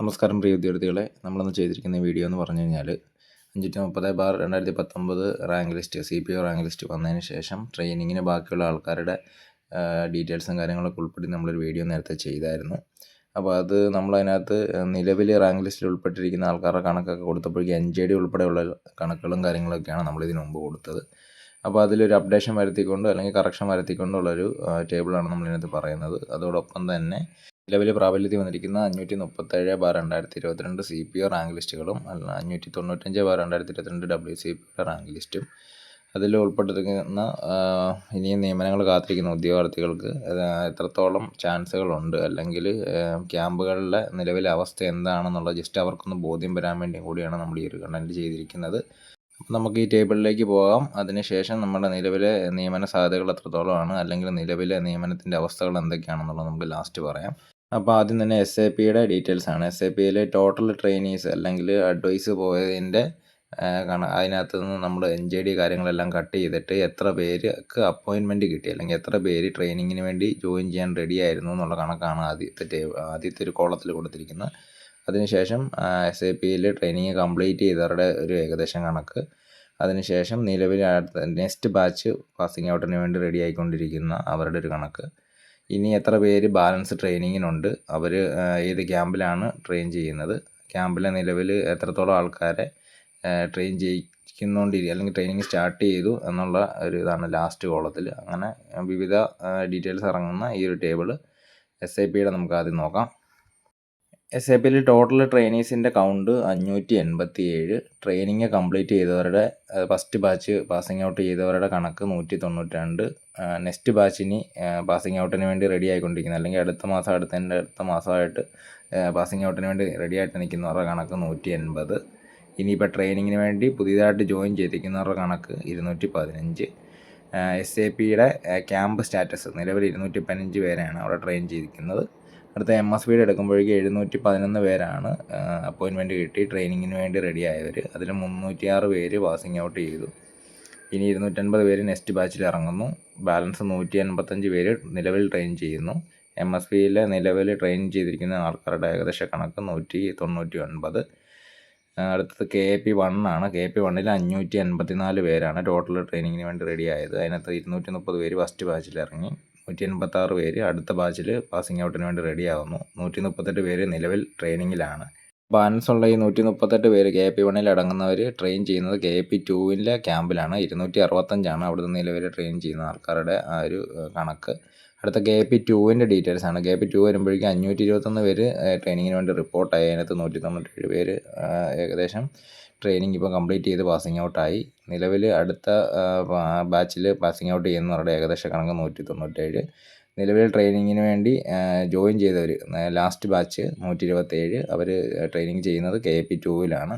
നമസ്കാരം പ്രിയ വിദ്യാർത്ഥികളെ നമ്മളിന്ന് ചെയ്തിരിക്കുന്ന വീഡിയോ എന്ന് പറഞ്ഞു കഴിഞ്ഞാൽ അഞ്ചൂറ്റി മുപ്പത് ബാർ രണ്ടായിരത്തി പത്തൊമ്പത് rank list C P O rank list വന്നതിന് ശേഷം ട്രെയിനിങ്ങിന് ബാക്കിയുള്ള ആൾക്കാരുടെ ഡീറ്റെയിൽസും കാര്യങ്ങളൊക്കെ ഉൾപ്പെടുത്തി നമ്മളൊരു വീഡിയോ നേരത്തെ ചെയ്തായിരുന്നു. അപ്പോൾ അത് നമ്മളതിനകത്ത് നിലവിൽ റാങ്ക് ലിസ്റ്റിൽ ഉൾപ്പെട്ടിരിക്കുന്ന ആൾക്കാരുടെ കണക്കൊക്കെ കൊടുത്തപ്പോഴേക്കും എൻ ജെ ഡി ഉൾപ്പെടെയുള്ള കണക്കുകളും കാര്യങ്ങളൊക്കെയാണ് നമ്മളിതിന് മുമ്പ് കൊടുത്തത്. അപ്പോൾ അതിലൊരു അപ്ഡേഷൻ വരുത്തിക്കൊണ്ട് അല്ലെങ്കിൽ കറക്ഷൻ വരുത്തിക്കൊണ്ടുള്ളൊരു ടേബിളാണ് നമ്മളിതിനകത്ത് പറയുന്നത്. അതോടൊപ്പം തന്നെ നിലവിൽ പ്രാബല്യത്തിൽ വന്നിരിക്കുന്ന അഞ്ഞൂറ്റി മുപ്പത്തേഴ് ബാർ രണ്ടായിരത്തി ഇരുപത്തിരണ്ട് സി പി ഒ റാങ്ക് ലിസ്റ്റുകളും അഞ്ഞൂറ്റി തൊണ്ണൂറ്റഞ്ച് ബാർ രണ്ടായിരത്തി ഇരുപത്തിരണ്ട് ഡബ്ല്യു സി പി റാങ്ക് ലിസ്റ്റും. അതിൽ ഉൾപ്പെട്ടിരിക്കുന്ന ഇനിയും നിയമനങ്ങൾ കാത്തിരിക്കുന്ന ഉദ്യോഗാർത്ഥികൾക്ക് എത്രത്തോളം ചാൻസുകളുണ്ട് അല്ലെങ്കിൽ ക്യാമ്പുകളിലെ നിലവിലെ അവസ്ഥ എന്താണെന്നുള്ള ജസ്റ്റ് അവർക്കൊന്ന് ബോധ്യം വരാൻ വേണ്ടി കൂടിയാണ് നമ്മൾ ഈ ഒരു കണ്ടന്റ് ചെയ്തിരിക്കുന്നത്. അപ്പം നമുക്ക് ഈ ടേബിളിലേക്ക് പോകാം. അതിനുശേഷം നമ്മുടെ നിലവിലെ നിയമന സാധ്യതകൾ എത്രത്തോളമാണ് അല്ലെങ്കിൽ നിലവിലെ നിയമനത്തിന്റെ അവസ്ഥകൾ എന്തൊക്കെയാണെന്നുള്ളത് നമുക്ക് ലാസ്റ്റ് പറയാം. അപ്പോൾ ആദ്യം തന്നെ എസ് എ പിയുടെ ഡീറ്റെയിൽസ് ആണ്. എസ് എ പിയിൽ ടോട്ടൽ ട്രെയിനീസ് അല്ലെങ്കിൽ അഡ്വൈസ് പോയതിന്റെ അതിനകത്ത് നിന്ന് നമ്മൾ എൻ ജെ ഡി കാര്യങ്ങളെല്ലാം കട്ട് ചെയ്തിട്ട് എത്ര പേർക്ക് അപ്പോയിൻമെന്റ് കിട്ടി അല്ലെങ്കിൽ എത്ര പേര് ട്രെയിനിങ്ങിന് വേണ്ടി ജോയിൻ ചെയ്യാൻ റെഡി ആയിരുന്നു എന്നുള്ള കണക്കാണ് ആദ്യത്തെ ആദ്യത്തെ ഒരു കോളത്തിൽ കൊടുത്തിരിക്കുന്നത് അതിനുശേഷം എസ് എ പിയിൽ ട്രെയിനിങ് കംപ്ലീറ്റ് ചെയ്തവരുടെ ഒരു ഏകദേശം കണക്ക്. അതിനുശേഷം നിലവിൽ നെക്സ്റ്റ് ബാച്ച് പാസിംഗ് ഔട്ടിന് വേണ്ടി റെഡി ആയിക്കൊണ്ടിരിക്കുന്ന അവരുടെ ഒരു കണക്ക്. ഇനി എത്ര പേര് ബാലൻസ് ട്രെയിനിങ്ങിനുണ്ട്? അവർ ഏത് ക്യാമ്പിലാണ് ട്രെയിൻ ചെയ്യുന്നത്? ക്യാമ്പിലെ നിലവിൽ എത്രത്തോളം ആൾക്കാരെ ട്രെയിൻ ചെയ്യിക്കുന്നുകൊണ്ടിരിക്കുക അല്ലെങ്കിൽ ട്രെയിനിങ് സ്റ്റാർട്ട് ചെയ്തു എന്നുള്ള ഒരു ഇതാണ് ലാസ്റ്റ് കോളത്തിൽ. അങ്ങനെ വിവിധ ഡീറ്റെയിൽസ് ഇറങ്ങുന്ന ഈ ഒരു ടേബിൾ എസ് ഐ പിയുടെ നമുക്ക് ആദ്യം നോക്കാം. എസ് എ പിയിൽ ടോട്ടൽ ട്രെയിനീസിന്റെ കൗണ്ട് അഞ്ഞൂറ്റി എൺപത്തി ഏഴ് ട്രെയിനിങ് കംപ്ലീറ്റ് ചെയ്തവരുടെ ഫസ്റ്റ് ബാച്ച് പാസിംഗ് ഔട്ട് ചെയ്തവരുടെ കണക്ക് നൂറ്റി തൊണ്ണൂറ്റി രണ്ട് നെക്സ്റ്റ് ബാച്ചിന് പാസിംഗ് ഔട്ടിന് വേണ്ടി റെഡി ആയിക്കൊണ്ടിരിക്കുന്നത് അല്ലെങ്കിൽ അടുത്ത മാസം അടുത്തതിന്റെ അടുത്ത മാസമായിട്ട് പാസിംഗ് ഔട്ടിന് വേണ്ടി റെഡി ആയിട്ട് നിൽക്കുന്നവരുടെ കണക്ക് നൂറ്റി എൺപത് ഇനിയിപ്പോൾ ട്രെയിനിങ്ങിന് വേണ്ടി പുതിയതായിട്ട് ജോയിൻ ചെയ്തിരിക്കുന്നവരുടെ കണക്ക് ഇരുന്നൂറ്റി പതിനഞ്ച് എസ് എ പിയുടെ ക്യാമ്പ് സ്റ്റാറ്റസ് നിലവിൽ ഇരുന്നൂറ്റി പതിനഞ്ച് പേരെയാണ് അവിടെ ട്രെയിൻ ചെയ്തിരിക്കുന്നത്. അടുത്ത എം എസ് ബിയുടെ എടുക്കുമ്പോഴേക്കും എഴുന്നൂറ്റി പതിനൊന്ന് പേരാണ് അപ്പോയിൻമെന്റ് കിട്ടി ട്രെയിനിങ്ങിന് വേണ്ടി റെഡി ആയവർ അതിൽ മുന്നൂറ്റിയാറ് പേര് പാസിങ് ഔട്ട് ചെയ്തു. ഇനി ഇരുന്നൂറ്റൻപത് പേര് നെക്സ്റ്റ് ബാച്ചിൽ ഇറങ്ങുന്നു. ബാലൻസ് നൂറ്റി എൺപത്തഞ്ച് പേര് നിലവിൽ ട്രെയിൻ ചെയ്യുന്നു. എം എസ് പിയിലെ നിലവിൽ ട്രെയിൻ ചെയ്തിരിക്കുന്ന ആൾക്കാരുടെ ഏകദേശ കണക്ക് നൂറ്റി തൊണ്ണൂറ്റി ഒൻപത് അടുത്തത് കെ പി വൺ ആണ്. കെ പി വണ്ണിൽ അഞ്ഞൂറ്റി എൺപത്തി നാല് പേരാണ് ടോട്ടൽ ട്രെയിനിങ്ങിന് വേണ്ടി റെഡി ആയത്. അതിനകത്ത് ഇരുന്നൂറ്റി മുപ്പത് പേര് ഫസ്റ്റ് ബാച്ചിൽ ഇറങ്ങി. നൂറ്റി എൺപത്താറ് പേര് അടുത്ത ബാച്ചിൽ പാസിംഗ് ഔട്ടിന് വേണ്ടി റെഡിയാവുന്നു നൂറ്റി മുപ്പത്തെട്ട് പേര് നിലവിൽ ട്രെയിനിങ്ങിലാണ് ബാലൻസ് ഉള്ള ഈ നൂറ്റി മുപ്പത്തെട്ട് പേര് കെ പി വണ്ണിൽ അടങ്ങുന്നവർ ട്രെയിൻ ചെയ്യുന്നത് കെ പി ടുവിന്റെ ക്യാമ്പിലാണ് ഇരുന്നൂറ്റി അറുപത്തഞ്ചാണ് അവിടുന്ന് നിലവിൽ ട്രെയിൻ ചെയ്യുന്ന ആൾക്കാരുടെ ആ ഒരു കണക്ക്. അടുത്ത കെ പി ടുവിന്റെ ഡീറ്റെയിൽസ് ആണ്. കെ പി ടു വരുമ്പോഴേക്കും അഞ്ഞൂറ്റി ഇരുപത്തൊന്ന് പേര് ട്രെയിനിങ്ങിന് വേണ്ടി റിപ്പോർട്ടായി അതിനകത്ത് നൂറ്റി തൊണ്ണൂറ്റേഴ് പേര് ഏകദേശം ട്രെയിനിങ് ഇപ്പോൾ കംപ്ലീറ്റ് ചെയ്ത് പാസിങ് ഔട്ടായി നിലവിൽ അടുത്ത ബാച്ചിൽ പാസിങ് ഔട്ട് ചെയ്യുന്നവരുടെ ഏകദേശ കണക്ക് നൂറ്റി തൊണ്ണൂറ്റേഴ് നിലവിൽ ട്രെയിനിങ്ങിന് വേണ്ടി ജോയിൻ ചെയ്തവർ ലാസ്റ്റ് ബാച്ച് നൂറ്റി ഇരുപത്തേഴ് അവർ ട്രെയിനിങ് ചെയ്യുന്നത് കെ പി ടുവിലാണ്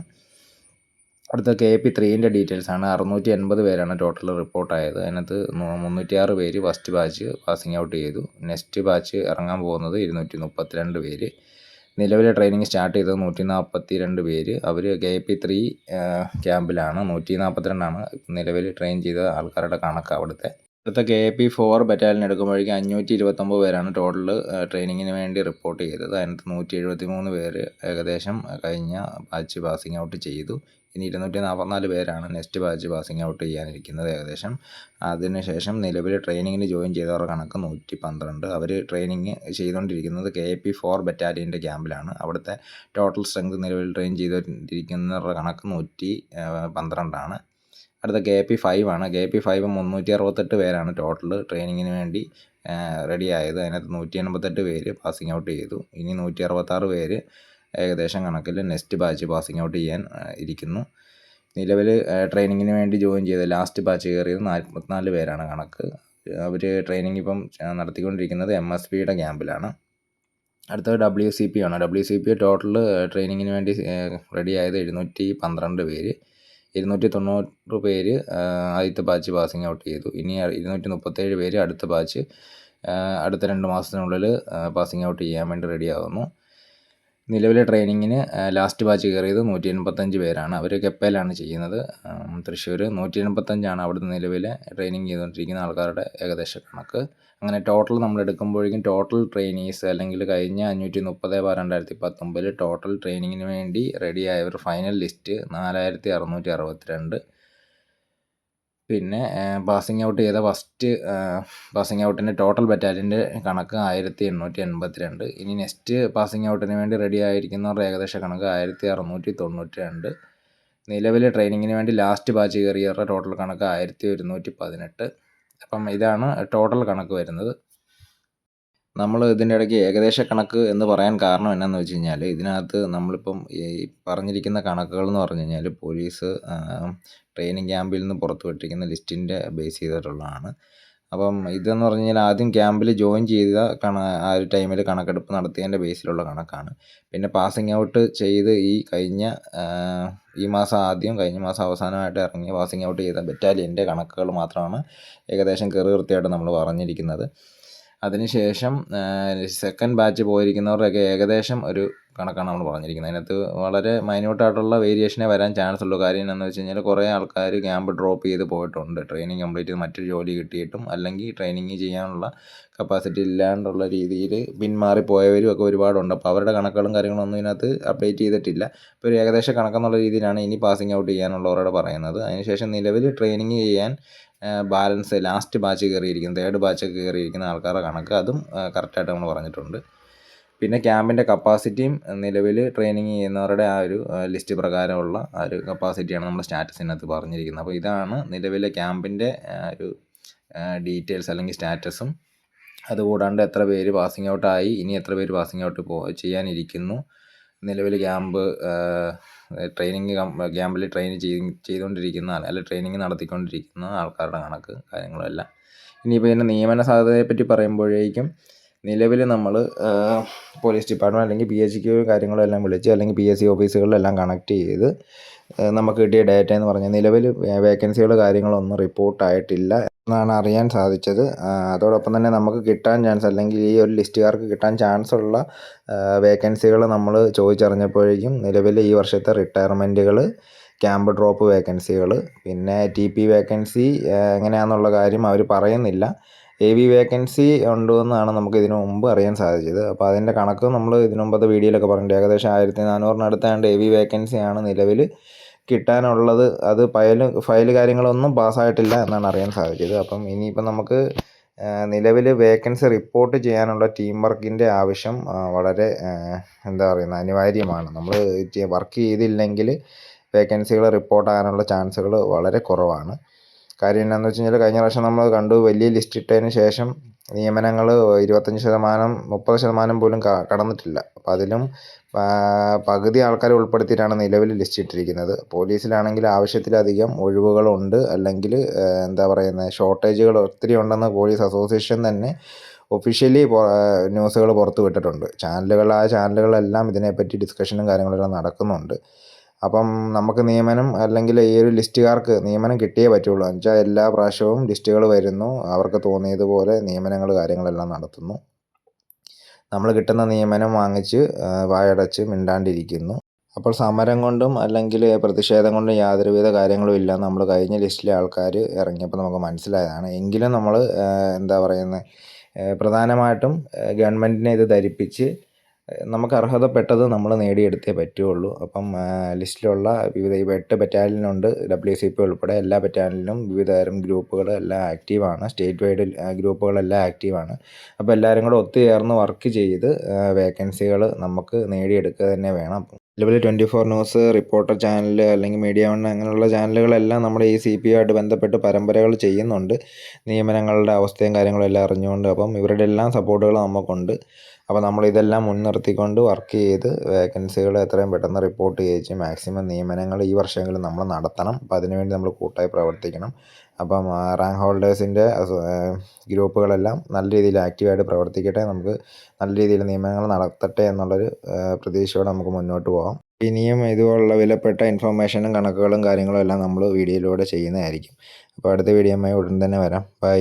അടുത്ത കെ പി ത്രീന്റെ ഡീറ്റെയിൽസ് ആണ്. അറുന്നൂറ്റി എൺപത് പേരാണ് ടോട്ടൽ റിപ്പോർട്ടായത് അതിനകത്ത് മുന്നൂറ്റിയാറ് പേര് ഫസ്റ്റ് ബാച്ച് പാസിംഗ് ഔട്ട് ചെയ്തു. നെക്സ്റ്റ് ബാച്ച് ഇറങ്ങാൻ പോകുന്നത് ഇരുന്നൂറ്റി മുപ്പത്തിരണ്ട് പേര്. നിലവിലെ ട്രെയിനിങ് സ്റ്റാർട്ട് ചെയ്തത് നൂറ്റി നാൽപ്പത്തി രണ്ട് പേര്. അവർ കെ പി ത്രീ ക്യാമ്പിലാണ് നൂറ്റി നാൽപ്പത്തിരണ്ടാണ് നിലവിൽ ട്രെയിൻ ചെയ്ത ആൾക്കാരുടെ കണക്ക് അവിടുത്തെ. അടുത്ത കെ പി ഫോർ ബറ്റാലിയൻ എടുക്കുമ്പോഴേക്കും അഞ്ഞൂറ്റി ഇരുപത്തൊമ്പത് പേരാണ് ടോട്ടൽ ട്രെയിനിങ്ങിന് വേണ്ടി റിപ്പോർട്ട് ചെയ്തത്. അതിനകത്ത് നൂറ്റി എഴുപത്തി മൂന്ന് പേര് ഏകദേശം കഴിഞ്ഞ ബാച്ച് പാസിംഗ് ഔട്ട് ചെയ്തു. ഇനി ഇരുന്നൂറ്റി നാൽപ്പത്തിനാല് പേരാണ് നെക്സ്റ്റ് ബാച്ച് പാസിംഗ് ഔട്ട് ചെയ്യാനിരിക്കുന്നത് ഏകദേശം. അതിനുശേഷം നിലവിൽ ട്രെയിനിങ്ങിന് ജോയിൻ ചെയ്തവരുടെ കണക്ക് നൂറ്റി പന്ത്രണ്ട് അവർ ട്രെയിനിങ് ചെയ്തുകൊണ്ടിരിക്കുന്നത് കെ എ പി ഫോർ ബറ്റാലിയന്റെ ക്യാമ്പിലാണ്. അവിടുത്തെ ടോട്ടൽ സ്ട്രെങ്ത് നിലവിൽ ട്രെയിൻ ചെയ്തുകൊണ്ടിരിക്കുന്നവരുടെ കണക്ക് നൂറ്റി പന്ത്രണ്ടാണ് അടുത്ത കെ പി ഫൈവ് ആണ് കെ പി ഫൈവ് മുന്നൂറ്റി അറുപത്തെട്ട് പേരാണ് ടോട്ടൽ ട്രെയിനിങ്ങിന് വേണ്ടി റെഡി ആയത്. അതിനകത്ത് നൂറ്റി എൺപത്തെട്ട് പേര് പാസിംഗ് ഔട്ട് ചെയ്തു. ഇനി നൂറ്റി അറുപത്താറ് പേര് ഏകദേശം കണക്കിൽ നെക്സ്റ്റ് ബാച്ച് പാസിംഗ് ഔട്ട് ചെയ്യാൻ ഇരിക്കുന്നു. നിലവിൽ ട്രെയിനിങ്ങിന് വേണ്ടി ജോയിൻ ചെയ്ത ലാസ്റ്റ് ബാച്ച് കയറിയത് നാൽപ്പത്തിനാല് പേരാണ് കണക്ക്. അവർ ട്രെയിനിങ് ഇപ്പം നടത്തിക്കൊണ്ടിരിക്കുന്നത് എം എസ് പിയുടെ ക്യാമ്പിലാണ്. അടുത്തത് ഡബ്ല്യു സി പി ആണ്. ഡബ്ല്യു സി പി ടോട്ടൽ ട്രെയിനിങ്ങിന് വേണ്ടി റെഡി ആയത് എഴുന്നൂറ്റി പന്ത്രണ്ട് പേര്. ഇരുന്നൂറ്റി തൊണ്ണൂറ് പേര് ആദ്യത്തെ ബാച്ച് പാസിംഗ് ഔട്ട് ചെയ്തു. ഇനി ഇരുന്നൂറ്റി മുപ്പത്തേഴ് പേര് അടുത്ത ബാച്ച് അടുത്ത രണ്ട് മാസത്തിനുള്ളിൽ പാസിംഗ് ഔട്ട് ചെയ്യാൻ വേണ്ടി റെഡിയാകുന്നു നിലവിലെ ട്രെയിനിങ്ങിന് ലാസ്റ്റ് ബാച്ച് കയറിയത് നൂറ്റി എൺപത്തഞ്ച് പേരാണ്. അവർ കെപ്പയിലാണ് ചെയ്യുന്നത്? തൃശ്ശൂർ നൂറ്റി എൺപത്തഞ്ചാണ് അവിടുത്തെ നിലവിലെ ട്രെയിനിങ് ചെയ്തുകൊണ്ടിരിക്കുന്ന ആൾക്കാരുടെ ഏകദേശ കണക്ക്. അങ്ങനെ ടോട്ടൽ നമ്മൾ എടുക്കുമ്പോഴേക്കും ടോട്ടൽ ട്രെയിനീസ് അല്ലെങ്കിൽ കഴിഞ്ഞ അഞ്ഞൂറ്റി മുപ്പത് ബാർ രണ്ടായിരത്തി പത്തൊമ്പതിൽ ടോട്ടൽ ട്രെയിനിങ്ങിന് വേണ്ടി റെഡിയായവർ ഫൈനൽ ലിസ്റ്റ് നാലായിരത്തി അറുന്നൂറ്റി അറുപത്തിരണ്ട് പിന്നെ പാസിംഗ് ഔട്ട് ചെയ്ത ഫസ്റ്റ് പാസിംഗ് ഔട്ടിന്റെ ടോട്ടൽ ബറ്റാലിയന്റെ കണക്ക് ആയിരത്തി എണ്ണൂറ്റി എൺപത്തി രണ്ട് ഇനി നെക്സ്റ്റ് പാസിംഗ് ഔട്ടിന് വേണ്ടി റെഡി ആയിരിക്കുന്നവരുടെ ഏകദേശ കണക്ക് ആയിരത്തി അറുന്നൂറ്റി തൊണ്ണൂറ്റി രണ്ട് നിലവിലെ ട്രെയിനിങ്ങിന് വേണ്ടി ലാസ്റ്റ് ബാച്ച് കയറിയവരുടെ ടോട്ടൽ കണക്ക് ആയിരത്തി ഒരുന്നൂറ്റി പതിനെട്ട് അപ്പം ഇതാണ് ടോട്ടൽ കണക്ക് വരുന്നത്. നമ്മൾ ഇതിന്റെ ഇടയ്ക്ക് ഏകദേശ കണക്ക് എന്ന് പറയാൻ കാരണം എന്നാന്ന് വെച്ച് കഴിഞ്ഞാൽ ഇതിനകത്ത് നമ്മളിപ്പം ഈ പറഞ്ഞിരിക്കുന്ന കണക്കുകൾ എന്ന് പറഞ്ഞു കഴിഞ്ഞാൽ പോലീസ് ട്രെയിനിങ് ക്യാമ്പിൽ നിന്ന് പുറത്തു വിട്ടിരിക്കുന്ന ലിസ്റ്റിന്റെ ബേസ് ചെയ്തിട്ടുള്ളതാണ്. അപ്പം ഇതെന്ന് പറഞ്ഞു കഴിഞ്ഞാൽ ആദ്യം ക്യാമ്പിൽ ജോയിൻ ചെയ്ത കണ ആ ഒരു ടൈമിൽ കണക്കെടുപ്പ് നടത്തിയതിന്റെ ബേസിലുള്ള കണക്കാണ്. പിന്നെ പാസിങ് ഔട്ട് ചെയ്ത് ഈ കഴിഞ്ഞ ഈ മാസം ആദ്യം കഴിഞ്ഞ മാസം അവസാനമായിട്ട് ഇറങ്ങിയ പാസിങ് ഔട്ട് ചെയ്ത ബറ്റാലിയന്റെ കണക്കുകൾ മാത്രമാണ് ഏകദേശം കയറി വൃത്തിയായിട്ട് നമ്മൾ പറഞ്ഞിരിക്കുന്നത്. അതിനുശേഷം സെക്കൻഡ് ബാച്ച് പോയിരിക്കുന്നവരുടെയൊക്കെ ഏകദേശം ഒരു കണക്കാണ് നമ്മൾ പറഞ്ഞിരിക്കുന്നത്. അതിനകത്ത് വളരെ മൈന്യൂട്ടായിട്ടുള്ള വേരിയേഷനെ വരാൻ ചാൻസ് ഉള്ളൂ. കാര്യം എന്താണെന്ന് വെച്ച് കഴിഞ്ഞാൽ കുറേ ആൾക്കാർ ക്യാമ്പ് ഡ്രോപ്പ് ചെയ്ത് പോയിട്ടുണ്ട്. ട്രെയിനിങ് കംപ്ലീറ്റ് ചെയ്ത് മറ്റൊരു ജോലി കിട്ടിയിട്ടും അല്ലെങ്കിൽ ട്രെയിനിങ് ചെയ്യാനുള്ള കപ്പാസിറ്റി ഇല്ലാണ്ടുള്ള രീതിയിൽ പിന്മാറി പോയവരും ഒക്കെ ഒരുപാടുണ്ട്. അപ്പോൾ അവരുടെ കണക്കുകളും കാര്യങ്ങളും ഒന്നും ഇതിനകത്ത് അപ്ഡേറ്റ് ചെയ്തിട്ടില്ല. ഇപ്പോൾ ഒരു ഏകദേശ കണക്കെന്നുള്ള രീതിയിലാണ് ഇനി പാസിംഗ് ഔട്ട് ചെയ്യാനുള്ളവരോട് പറയുന്നത്. അതിനുശേഷം നിലവിൽ ട്രെയിനിങ് ചെയ്യാൻ ബാലൻസ് ലാസ്റ്റ് ബാച്ച് കയറിയിരിക്കുന്ന. തേർഡ് ബാച്ച് കയറിയിരിക്കുന്ന ആൾക്കാരുടെ കണക്ക്. അതും കറക്റ്റായിട്ട് നമ്മൾ പറഞ്ഞിട്ടുണ്ട്. പിന്നെ ക്യാമ്പിന്റെ കപ്പാസിറ്റിയും നിലവിൽ ട്രെയിനിങ് ചെയ്യുന്നവരുടെ ആ ഒരു ലിസ്റ്റ് പ്രകാരമുള്ള ആ ഒരു കപ്പാസിറ്റിയാണ് നമ്മുടെ സ്റ്റാറ്റസിനകത്ത് പറഞ്ഞിരിക്കുന്നത്. അപ്പോൾ ഇതാണ് നിലവിലെ ക്യാമ്പിന്റെ ഒരു ഡീറ്റെയിൽസ് അല്ലെങ്കിൽ സ്റ്റാറ്റസും. അതുകൂടാണ്ട് എത്ര പേര് പാസിംഗ് ഔട്ടായി ഇനി എത്ര പേര് പാസിംഗ് ഔട്ട് പോ ചെയ്യാനിരിക്കുന്നു. നിലവിൽ ക്യാമ്പ് ട്രെയിനിങ് ക്യാമ്പിൽ ട്രെയിൻ ചെയ്തുകൊണ്ടിരിക്കുന്ന അല്ല ട്രെയിനിങ് നടത്തിക്കൊണ്ടിരിക്കുന്ന ആൾക്കാരുടെ കണക്ക് കാര്യങ്ങളെല്ലാം. ഇനിയിപ്പോൾ ഇതിന്റെ നിയമന സാധ്യതയെപ്പറ്റി പറയുമ്പോഴേക്കും നിലവിൽ നമ്മൾ പോലീസ് ഡിപ്പാർട്ട്മെന്റ് അല്ലെങ്കിൽ പി എച്ച് ക്യു കാര്യങ്ങളും എല്ലാം വിളിച്ച് അല്ലെങ്കിൽ പി എസ് സി ഓഫീസുകളിലെല്ലാം കണക്ട് ചെയ്ത് നമുക്ക് കിട്ടിയ ഡേറ്റ എന്ന് പറഞ്ഞാൽ നിലവിൽ വേക്കൻസികൾ കാര്യങ്ങളൊന്നും റിപ്പോർട്ടായിട്ടില്ല എന്നാണ് അറിയാൻ സാധിച്ചത്. അതോടൊപ്പം തന്നെ നമുക്ക് കിട്ടാൻ ചാൻസ് അല്ലെങ്കിൽ ഈ ഒരു ലിസ്റ്റുകാർക്ക് കിട്ടാൻ ചാൻസ് ഉള്ള വേക്കൻസികൾ നമ്മൾ ചോദിച്ചറിഞ്ഞപ്പോഴേക്കും നിലവിൽ ഈ വർഷത്തെ റിട്ടയർമെന്റുകൾ ക്യാമ്പ് ഡ്രോപ്പ് വേക്കൻസികൾ പിന്നെ ടി പി വേക്കൻസി എങ്ങനെയാണെന്നുള്ള കാര്യം അവർ പറയുന്നില്ല. എ വി വേക്കൻസി ഉണ്ടെന്നാണ് നമുക്ക് ഇതിനു മുമ്പ് അറിയാൻ സാധിച്ചത്. അപ്പോൾ അതിന്റെ കണക്ക് നമ്മൾ ഇതിനു മുമ്പത്തെ വീഡിയോയിലൊക്കെ പറഞ്ഞിട്ടുണ്ട്. ഏകദേശം ആയിരത്തി നാനൂറിനടുത്താണ്ട് എ വി വേക്കൻസിയാണ് നിലവിൽ കിട്ടാനുള്ളത്. അത് ഫയൽ ഫയൽ കാര്യങ്ങളൊന്നും പാസ്സായിട്ടില്ല എന്നാണ് അറിയാൻ സാധിച്ചത്. അപ്പം ഇനിയിപ്പം നമുക്ക് നിലവിൽ വേക്കൻസി റിപ്പോർട്ട് ചെയ്യാനുള്ള ടീം വർക്കിന്റെ ആവശ്യം വളരെ എന്താ പറയുന്നത് അനിവാര്യമാണ്. നമ്മൾ വർക്ക് ചെയ്തില്ലെങ്കിൽ വേക്കൻസികൾ റിപ്പോർട്ടാകാനുള്ള ചാൻസുകൾ വളരെ കുറവാണ്. കാര്യം എന്താണെന്ന് വെച്ച് കഴിഞ്ഞാൽ കഴിഞ്ഞ പ്രാവശ്യം നമ്മൾ കണ്ടു വലിയ ലിസ്റ്റ് ഇട്ടതിന് ശേഷം നിയമനങ്ങൾ ഇരുപത്തഞ്ച് ശതമാനം മുപ്പത് ശതമാനം പോലും കടന്നിട്ടില്ല. അപ്പോൾ അതിലും പകുതി ആൾക്കാരെ ഉൾപ്പെടുത്തിയിട്ടാണ് നിലവിൽ ലിസ്റ്റ് ഇട്ടിരിക്കുന്നത്. പോലീസിലാണെങ്കിൽ ആവശ്യത്തിലധികം ഒഴിവുകളുണ്ട്. അല്ലെങ്കിൽ എന്താ പറയുന്നത് ഷോർട്ടേജുകൾ ഒത്തിരി ഉണ്ടെന്ന് പോലീസ് അസോസിയേഷൻ തന്നെ ഒഫീഷ്യലി ന്യൂസുകൾ പുറത്തുവിട്ടിട്ടുണ്ട്. വിട്ടിട്ടുണ്ട് ചാനലുകളായ ചാനലുകളെല്ലാം ഇതിനെപ്പറ്റി ഡിസ്കഷനും കാര്യങ്ങളെല്ലാം നടക്കുന്നുണ്ട്. അപ്പം നമുക്ക് നിയമനം അല്ലെങ്കിൽ ഈ ഒരു ലിസ്റ്റുകാർക്ക് നിയമനം കിട്ടിയേ പറ്റുള്ളൂ. എന്ന് വെച്ചാൽ എല്ലാ പ്രാവശ്യവും ലിസ്റ്റുകൾ വരുന്നു. അവർക്ക് തോന്നിയതുപോലെ നിയമനങ്ങൾ കാര്യങ്ങളെല്ലാം നടത്തുന്നു. നമ്മൾ കിട്ടുന്ന നിയമനം വാങ്ങിച്ച് വായടച്ച് മിണ്ടാണ്ടിരിക്കുന്നു. അപ്പോൾ സമരം കൊണ്ടും അല്ലെങ്കിൽ പ്രതിഷേധം കൊണ്ടും യാതൊരുവിധ കാര്യങ്ങളും ഇല്ല. നമ്മൾ കഴിഞ്ഞ ലിസ്റ്റിലെ ആൾക്കാർ ഇറങ്ങിയപ്പോൾ നമുക്ക് മനസ്സിലായതാണ്. എങ്കിലും നമ്മൾ എന്താ പറയുന്നത് പ്രധാനമായിട്ടും ഗവൺമെന്റിനെ ഇത് ധരിപ്പിച്ച് നമുക്ക് അർഹതപ്പെട്ടത് നമ്മൾ നേടിയെടുത്തേ പറ്റുകയുള്ളൂ. അപ്പം ലിസ്റ്റിലുള്ള വിവിധ ഇപ്പോൾ എട്ട് ബറ്റാലിയനുണ്ട് ഡബ്ല്യു സി പി ഉൾപ്പെടെ എല്ലാ ബറ്റാലിയനിലും വിവിധതരം ഗ്രൂപ്പുകൾ എല്ലാം ആക്റ്റീവാണ്. State wide ഗ്രൂപ്പുകളെല്ലാം ആക്റ്റീവാണ്. അപ്പോൾ എല്ലാവരും കൂടെ ഒത്തുചേർന്ന് വർക്ക് ചെയ്ത് വേക്കൻസികൾ നമുക്ക് നേടിയെടുക്കുക തന്നെ വേണം. അപ്പം നിലവിൽ twenty four news reporter channel അല്ലെങ്കിൽ മീഡിയ വൺ അങ്ങനെയുള്ള ചാനലുകളെല്ലാം നമ്മുടെ ഈ സി പി ആയിട്ട് ബന്ധപ്പെട്ട് പരമ്പരകൾ ചെയ്യുന്നുണ്ട്. നിയമനങ്ങളുടെ അവസ്ഥയും കാര്യങ്ങളും എല്ലാം അറിഞ്ഞുകൊണ്ട് അപ്പം ഇവരുടെ എല്ലാം സപ്പോർട്ടുകൾ നമുക്കുണ്ട്. അപ്പോൾ നമ്മൾ ഇതെല്ലാം മുൻനിർത്തിക്കൊണ്ട് വർക്ക് ചെയ്ത് വേക്കൻസികൾ എത്രയും പെട്ടെന്ന് റിപ്പോർട്ട് ചെയ്യിച്ച് മാക്സിമം നിയമനങ്ങൾ ഈ വർഷങ്ങളിൽ നമ്മൾ നടത്തണം. അപ്പോൾ അതിനുവേണ്ടി നമ്മൾ കൂട്ടായി പ്രവർത്തിക്കണം. അപ്പം റാങ്ക് ഹോൾഡേഴ്സിന്റെ ഗ്രൂപ്പുകളെല്ലാം നല്ല രീതിയിൽ ആക്റ്റീവായിട്ട് പ്രവർത്തിക്കട്ടെ. നമുക്ക് നല്ല രീതിയിൽ നിയമനങ്ങൾ നടത്തട്ടെ എന്നുള്ളൊരു പ്രതീക്ഷയോടെ നമുക്ക് മുന്നോട്ട് പോകാം. ഇനിയും ഇതുപോലുള്ള വിലപ്പെട്ട ഇൻഫർമേഷനും കണക്കുകളും കാര്യങ്ങളും എല്ലാം നമ്മൾ വീഡിയോയിലൂടെ ചെയ്യുന്നതായിരിക്കും. അപ്പോൾ അടുത്ത വീഡിയോയുമായി ഉടൻ തന്നെ വരാം. ബൈ